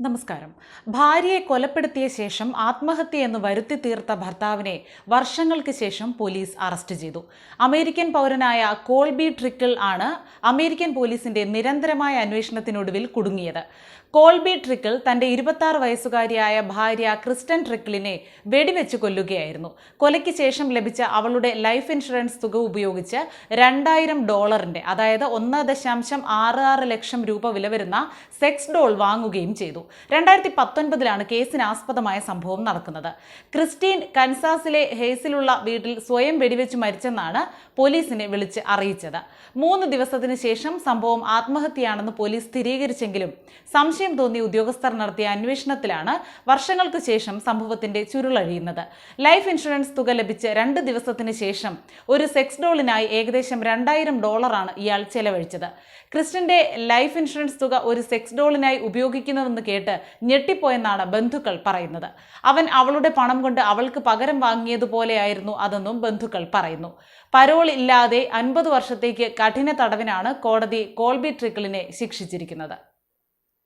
നമസ്കാരം. ഭാര്യയെ കൊലപ്പെടുത്തിയ ശേഷം ആത്മഹത്യ എന്ന് വരുത്തി തീർത്ത ഭർത്താവിനെ വർഷങ്ങൾക്ക് ശേഷം പോലീസ് അറസ്റ്റ് ചെയ്തു. അമേരിക്കൻ പൗരനായ കോൾബി ട്രിക്കിൾ ആണ് അമേരിക്കൻ പോലീസിന്റെ നിരന്തരമായ അന്വേഷണത്തിനൊടുവിൽ കുടുങ്ങിയത്. കോൾബി ട്രിക്കിൾ തന്റെ ഇരുപത്തി ആറ് വയസ്സുകാരിയായ ഭാര്യ ക്രിസ്റ്റൻ ട്രിക്കിളിനെ വെടിവെച്ച് കൊല്ലുകയായിരുന്നു. കൊലയ്ക്ക് ശേഷം ലഭിച്ച അവളുടെ ലൈഫ് ഇൻഷുറൻസ് തുക ഉപയോഗിച്ച് രണ്ടായിരം ഡോളറിന്റെ അതായത് ഒന്ന് ദശാംശം ആറ് ആറ് ലക്ഷം രൂപ വില വരുന്ന സെക്സ് ഡോൾ വാങ്ങുകയും ചെയ്തു. രണ്ടായിരത്തി പത്തൊൻപതിലാണ് കേസിനാസ്പദമായ സംഭവം നടക്കുന്നത്. ക്രിസ്റ്റീൻ കൻസാസിലെ ഹേസിലുള്ള വീട്ടിൽ സ്വയം വെടിവെച്ച് മരിച്ചെന്നാണ് പോലീസിനെ വിളിച്ച് അറിയിച്ചത്. മൂന്ന് ദിവസത്തിന് ശേഷം സംഭവം ആത്മഹത്യയാണെന്ന് പോലീസ് സ്ഥിരീകരിച്ചെങ്കിലും സംശയം തോന്നിയ ഉദ്യോഗസ്ഥർ നടത്തിയ അന്വേഷണത്തിലാണ് വർഷങ്ങൾക്ക് ശേഷം സംഭവത്തിന്റെ ചുരുളഴിയുന്നത്. ലൈഫ് ഇൻഷുറൻസ് തുക ലഭിച്ച് രണ്ട് ദിവസത്തിന് ശേഷം ഒരു സെക്സ് ഡോളിനായി ഏകദേശം രണ്ടായിരം ഡോളറാണ് ഇയാൾ ചെലവഴിച്ചത്. ക്രിസ്റ്റിന്റെ ലൈഫ് ഇൻഷുറൻസ് തുക ഒരു സെക്സ് ഡോളിനായി ഉപയോഗിക്കുന്നുവെന്ന് കേട്ട് ഞെട്ടിപ്പോയെന്നാണ് ബന്ധുക്കൾ പറയുന്നത്. അവൻ അവളുടെ പണം കൊണ്ട് അവൾക്ക് പകരം വാങ്ങിയതുപോലെയായിരുന്നു അതെന്നും ബന്ധുക്കൾ പറയുന്നു. പരോൾ ഇല്ലാതെ അൻപത് വർഷത്തേക്ക് കഠിന തടവിനാണ് കോടതി കോൾബി ട്രിക്കിളിനെ ശിക്ഷിച്ചിരിക്കുന്നത്.